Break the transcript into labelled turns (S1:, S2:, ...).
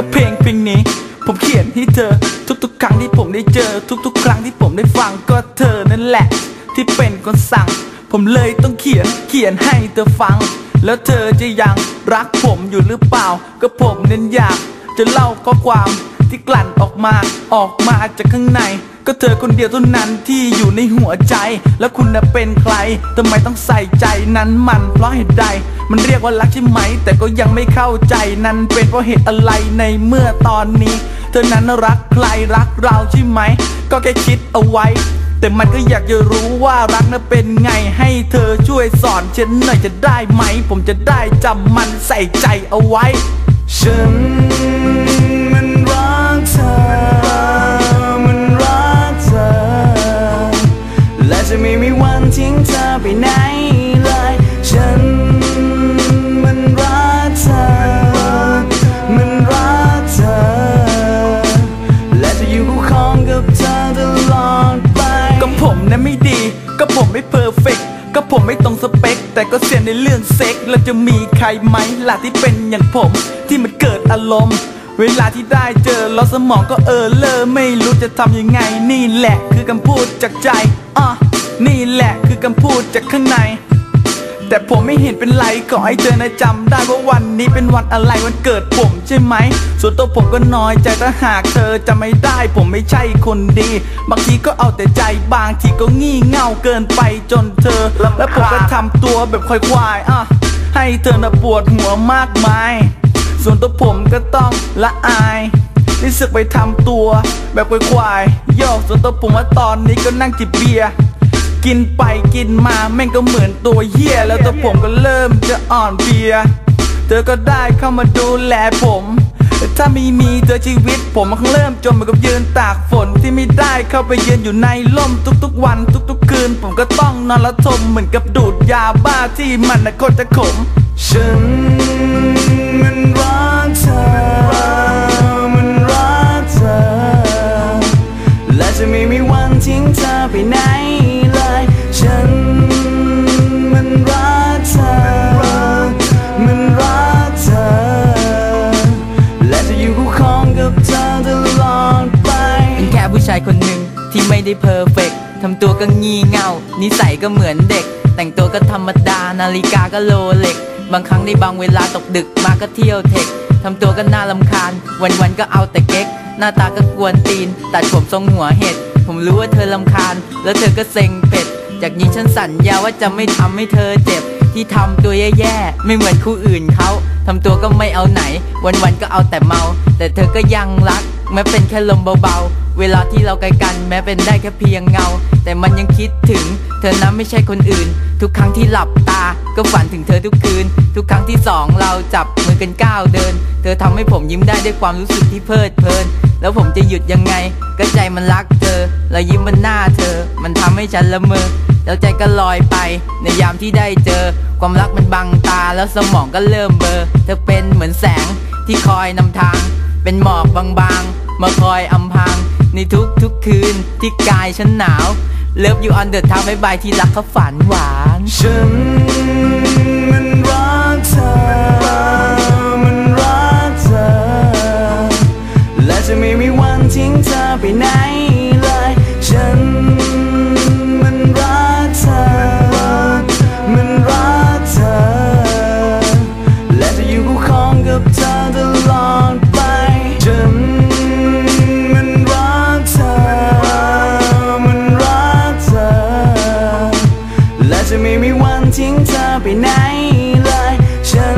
S1: ก็เพลงเพลงนี้ ผมเขียนให้เธอ ทุกๆ ครั้งที่ผมได้เจอ ทุกๆ ครั้งที่ผมได้ฟังก็เธอนั่นแหละ ที่เป็นคนสั่ง ผมเลยต้องเขียนเขียนให้เธอฟัง แล้วเธอจะยังรักผมอยู่หรือเปล่า ก็ผมเน้นอยากจะเล่าข้อความ ที่กลั่นออกมาออกมาจากข้างใน ก็เธอคนเดียวเท่านั้นที่อยู่ในหัวใจ แล้วคุณน่ะเป็นใครทำไมต้องใส่ใจนั้นมันเพราะเหตุใด มันเรียกว่ารักใช่ไหม แต่ก็ยังไม่เข้าใจนั้นเป็นเพราะเหตุอะไรในเมื่อตอนนี้ เธอนั้นรักใครรักเราใช่ไหม ก็แค่คิดเอาไว้แต่มันก็อยากจะรู้ว่ารักนั้นเป็นไงให้เธอช่วยสอนฉันหน่อยจะได้ไหม ผมจะได้จำมันใส่ใจเอาไว้
S2: ฉัน ไม่มีวันทิ้งเธอไปไหนเลย ฉันมันรักเธอ มันรักเธอ และจะอยู่คู่ครองกับเธอตลอดไป
S1: ก็ผมนะไม่ดี ก็ผมไม่เพอร์เฟกก็ผมไม่ตรงสเปค แต่ก็เสียในเรื่องเซ็กแล้วจะมีใครไหมล่ะที่เป็นอย่างผม ที่มันเกิดอารมณ์เวลาที่ได้เจอแล้วสมองก็เออเลอไม่รู้จะทำยังไงนี่แหละคือคำพูดจากใจอะ แหละคือคำพูดจากข้างใน แต่ผมไม่เห็นเป็นไรขอให้เธอนะจำได้ว่าวันนี้เป็นวันอะไรวันเกิดผมใช่ไหม ส่วนตัวผมก็น้อยใจถ้าหากเธอจะไม่ได้ผมไม่ใช่คนดี บางทีก็เอาแต่ใจบางทีก็งี่เง่าเกินไปจนเธอ แล้วผมก็ทำตัวแบบควายๆอะให้เธอน่ะปวดหัวมากมาย ส่วนตัวผมก็ต้องละอายที่สึกไปทำตัว แบบควายๆโยกส่วนตัวผมว่าตอนนี้ก็นั่งจิบเบียร์ กินไปกินมาแม่งก็เหมือนตัวเหี้ยแล้วตัวผมก็เริ่มจะอ่อนเพลีย เธอก็ได้เข้ามาดูแลผมแต่ถ้าไม่มีเธอชีวิต ผมมันคงเริ่มจมเหมือนกับยืนตากฝนที่ไม่ได้เข้าไปยืนอยู่ในร่มทุกๆ วันทุกๆ คืน ผมก็ต้องนอนละทมเหมือนกับดูดยาบ้าที่มันนะโคตรจะขม
S2: ฉันมันร ได้
S3: เพอร์เฟกทำตัวก็งี่เง่า นิสัยก็เหมือนเด็ก แต่งตัวก็ธรรมดา นาฬิกาก็โลเล็ก บางครั้งในบางเวลาตกดึกมาก็เที่ยวเทคทำตัวก็น่าลำคาญ วันๆก็เอาแต่เก๊ก หน้าตาก็กวนตีน ตัดผมทรงหัวเห็ด ผมรู้ว่าเธอลำคาญ แล้วเธอก็เซ็งเป็ด จากนี้ฉันสัญญาว่าจะไม่ทำให้เธอเจ็บ ที่ทำตัวแย่ๆ ไม่เหมือนคู่อื่นเขาทำตัวก็ไม่เอาไหน วันๆก็เอาแต่เมา แต่เธอก็ยังรักแม้เป็นแค่ลมเบาๆ เวลาที่เราไกลกันแม้เป็นได้แค่เพียงเงา แต่มันยังคิดถึง เธอนั้นไม่ใช่คนอื่น ทุกครั้งที่หลับตา ก็ฝันถึงเธอทุกคืน ทุกครั้งที่สองเราจับมือกันก้าวเดิน เธอทำให้ผมยิ้มได้ด้วยความรู้สึกที่เพลิดเพลิน แล้วผมจะหยุดยังไง ก็ใจมันรักเธอแล้วยิ้มบนหน้าเธอ มันทำให้ฉันละเมอแล้วใจก็ลอยไป ในยามที่ได้เจอ ความรักมันบังตาแล้วสมองก็เริ่มเบลอเธอเป็นเหมือนแสงที่คอยนำทาง เป็นหมอกบางๆมาคอยอำพาง ในทุกทุกๆคืนที่กายฉันหนาว เลิฟอยู่อันเดอร์ทางบายบายที่รักเขาฝันหวาน
S2: ฉัน ไม่มีวันทิ้งเธอไปไหนเลยฉันมัน